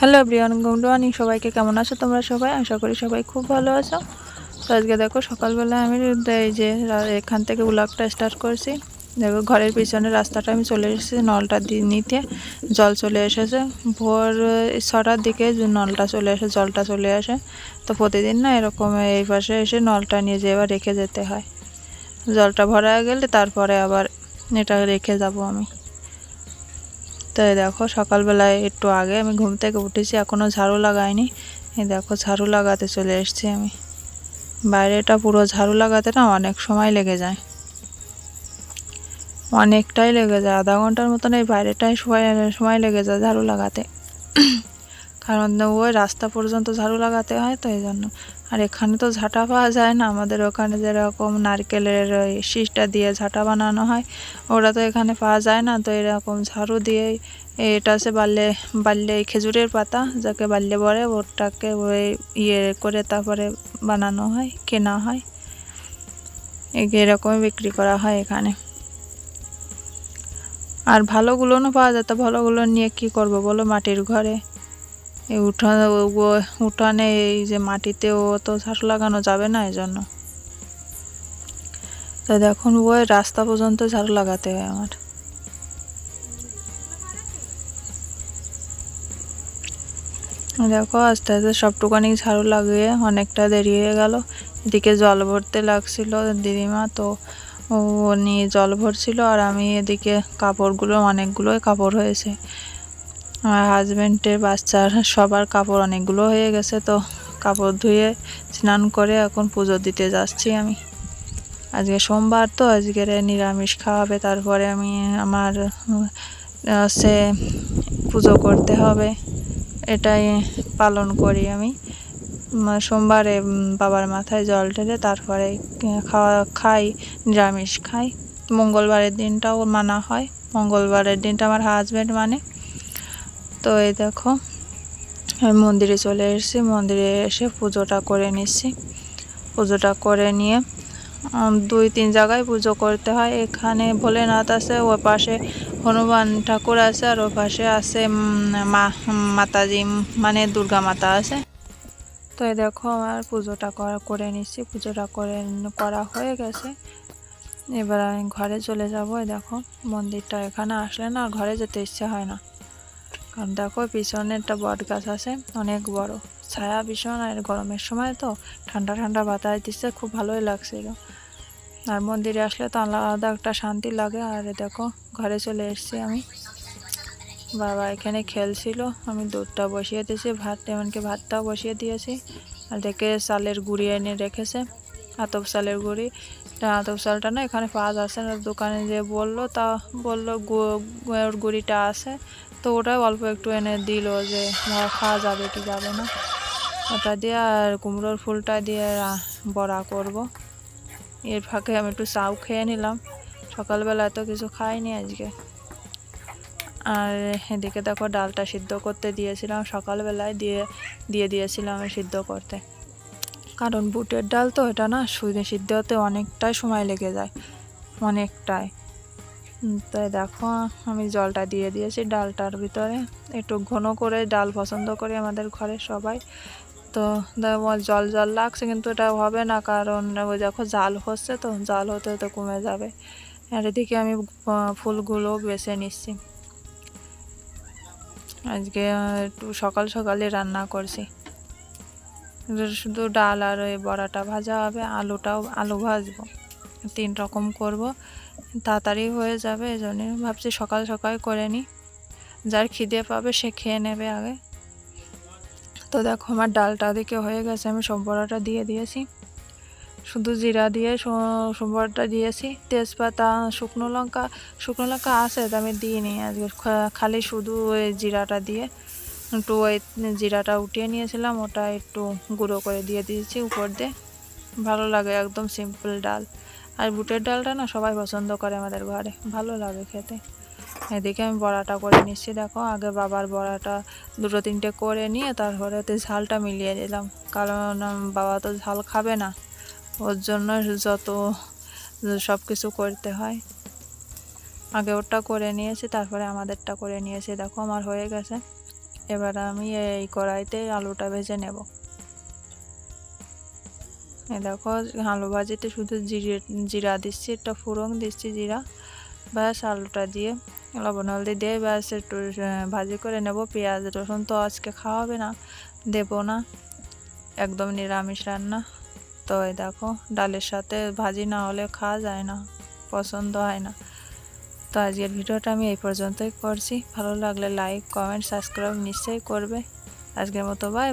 Hello Brian good morning. সবাইকে কেমন আছো তোমরা সবাই? আশা করি সবাই খুব ভালো আছো। তো আজকে দেখো, সকালবেলা আমি এই যে এখান থেকে ব্লগটা স্টার্ট করছি। দেখো, ঘরের পিছনে রাস্তাটা আমি চলে এসেছি, নলটা নিতে জল চলে এসেছে। ভোর ছটার দিকে নলটা চলে আসে, জলটা চলে আসে। তো প্রতিদিন না এরকম এই পাশে এসে নলটা নিয়ে যেয়ে রেখে যেতে হয়। জলটা ভরা গেলে তারপরে আবার এটা রেখে যাব আমি। তো দেখো সকালবেলায় একটু আগে আমি ঘুম থেকে উঠেছি এখনও ঝাড়ু লাগাইনি। এই দেখো ঝাড়ু লাগাতে চলে এসছি আমি। বাইরেটা পুরো ঝাড়ু লাগাতে না অনেক সময় লেগে যায়। অনেকটাই লেগে যায়, আধা ঘণ্টার মতন এই বাইরেটাই সময় সময় লেগে যায় ঝাড়ু লাগাতে। কারণ ওই রাস্তা পর্যন্ত ঝাড়ু লাগাতে হয় তো এই জন্য। আর এখানে তো ঝাঁটা পাওয়া যায় না, আমাদের ওখানে যেরকম নারকেলের ওই শীষটা দিয়ে ঝাঁটা বানানো হয় ওটা তো এখানে পাওয়া যায় না, তো এরকম ঝাড়ু দিয়েই এটা আছে বাল্যে বাল্যে খেজুরের পাতা, যাকে বাল্যে বলে, ওটাকে ওই ইয়ে করে তারপরে বানানো হয়, কেনা হয়। এরকমই বিক্রি করা হয় এখানে। আর ভালোগুলোও পাওয়া যায়, তো ভালোগুলো নিয়ে কি করব বলো মাটির ঘরে? এই উঠানে ও- উঠানে এই যে মাটিতে ও তো ঝাড়ু লাগানো যাবে না এই জন্য তো দেখুন ওই রাস্তা পর্যন্ত ঝাড়ু লাগাতে হয় আমার। দেখো, আস্তে আস্তে সবটুকানি ঝাড়ু লাগিয়ে অনেকটা দেরি হয়ে গেল। এদিকে জল ভরতে লাগছিল দিদিমা, তো ও নিয়ে জল ভরছিল আর আমি এদিকে কাপড়গুলো, অনেকগুলোই কাপড় হয়েছে। আমার হাজব্যান্ডের বাচ্চার সবার কাপড় অনেকগুলো হয়ে গেছে, তো কাপড় ধুয়ে স্নান করে এখন পুজো দিতে যাচ্ছি আমি। আজকে সোমবার তো, আজকে নিরামিষ খাওয়াবে, তারপরে আমি আমার সে পুজো করতে হবে, এটাই পালন করি আমি। সোমবারে বাবার মাথায় জল ঢেলে তারপরে খাওয়া, খাই, নিরামিষ খাই। মঙ্গলবারের দিনটাও মানা হয়, মঙ্গলবারের দিনটা আমার হাজব্যান্ড মানে। তো এই দেখো, আমি মন্দিরে চলে এসেছি, মন্দিরে এসে পুজোটা করে নিচ্ছি। পুজোটা করে নিয়ে দুই, তিন জায়গায় পুজো করতে হয়। এখানে ভোলেনাথ আছে, ও পাশে হনুমান ঠাকুর আছে, আর ও পাশে আছে মা মাতাজি মানে দুর্গা মাতা আছে। তো এই দেখো, আমার পুজোটা করা নিচ্ছি। পুজোটা করে করা হয়ে গেছে। এবার আমি ঘরে চলে যাব। দেখো, মন্দিরটা এখানে আসলে না, ঘরে যেতে ইচ্ছে হয় না। কারণ দেখো পিছনে একটা বট গাছ আছে, অনেক বড়। ছায়া ভীষণ আর গরমের সময় তো ঠান্ডা ঠান্ডা বাতাস দিচ্ছে, খুব ভালোই লাগছিল। আর মন্দিরে আসলে তো আলাদা একটা শান্তি লাগে, আর দেখো ঘরে চলে এসেছি আমি। বাবা এখানে খেলছিল, আমি দুধটা বসিয়ে দিয়েছি, ভাত, এমনকি ভাতটাও বসিয়ে দিয়েছি। আর দেখে চালের গুঁড়ি এনে রেখেছে, আতপ চালের গুঁড়ি। আতপ চালটা না এখানে পাওয়া যাচ্ছে না, দোকানে যে বলল তা বলল গুঁড়িটা আছে। তো ওটাই অল্প একটু এনে দিল যে খাওয়া যাবে কি যাবে না। ওটা দিয়ে আর কুমড়োর ফুলটা দিয়ে বড়া করব। এর ফাঁকে আমি একটু চাউ খেয়ে নিলাম। সকালবেলা তো কিছু খাইনি আজকে। আর এদিকে দেখো ডালটা সিদ্ধ করতে দিয়েছিলাম সকালবেলায়, দিয়ে দিয়ে দিয়েছিলাম সিদ্ধ করতে। কারণ বুটের ডাল তো এটা না সুদে সিদ্ধ হতে অনেকটাই সময় লেগে যায়। অনেকটাই। তাই দেখো, আমি জলটা দিয়ে দিয়েছি ডালটার ভিতরে। একটু ঘন করে ডাল পছন্দ করি আমাদের ঘরে সবাই। তো জল জল লাগছে, কিন্তু এটা হবে না, কারণ ওই দেখো জাল হচ্ছে তো, জাল হতে হতে কমে যাবে। আর এদিকে আমি ফুলগুলো বেছে নিচ্ছি। আজকে একটু সকাল সকালে রান্না করছি। শুধু ডাল আর ওই বড়াটা ভাজা হবে, আলুটাও, আলু ভাজবো। তিন রকম করব। তাড়াতাড়ি হয়ে যাবে এই জন্য ভাবছি সকাল সকাল করে নিই। যার খিদে পাবে সে খেয়ে নেবে আগে। তো দেখো, আমার ডালটা দিকে হয়ে গেছে। আমি সম্বরাটা দিয়ে দিয়েছি। শুধু জিরা দিয়ে সম্বরটা দিয়েছি। তেজপাতা, শুকনো লঙ্কা। শুকনো লঙ্কা আছে, তো আমি দিইনি আজকে। খালি শুধু ওই জিরাটা দিয়ে একটু ওই জিরাটা উঠিয়ে নিয়েছিলাম। ওটা একটু গুঁড়ো করে দিয়ে দিয়েছি উপর দিয়ে। ভালো লাগে, একদম সিম্পল ডাল। আর বুটের ডালটা না সবাই পছন্দ করে আমাদের ঘরে, ভালো লাগে খেতে। এদিকে আমি বড়াটা করে নিচ্ছি, দেখো, আগে বাবার বড়াটা দুটো তিনটে করে নিয়ে তারপরে ওতে ঝালটা মিলিয়ে দিলাম কারণ বাবা তো ঝাল খাবে না, ওর জন্য যত সব কিছু করতে হয়। আগে ওরটা করে নিয়েছি, তারপরে আমাদেরটা করে নিয়েছি, দেখো, আমার হয়ে গেছে। এবার আমি এই কড়াইতে আলুটা ভেজে নেব। দেখো, আলু ভাজিতে শুধু জিরে, জিরা দিচ্ছি, একটা ফুরং দিচ্ছি জিরা, ব্যাস আলুটা দিয়ে, লবণ হলদি দিয়ে ব্যাস একটু ভাজি করে নেব। পেঁয়াজ, রসুন তো আজকে খাওয়া হবে না, দেব না। একদম নিরামিষ রান্না। তো এই দেখো, ডালের সাথে ভাজি না হলে খাওয়া যায় না, পছন্দ হয় না। তো আজকের ভিডিওটা আমি এই পর্যন্তই করছি। ভালো লাগলে লাইক কমেন্ট সাবস্ক্রাইব নিশ্চয়ই করবে। আজকের মতো বাই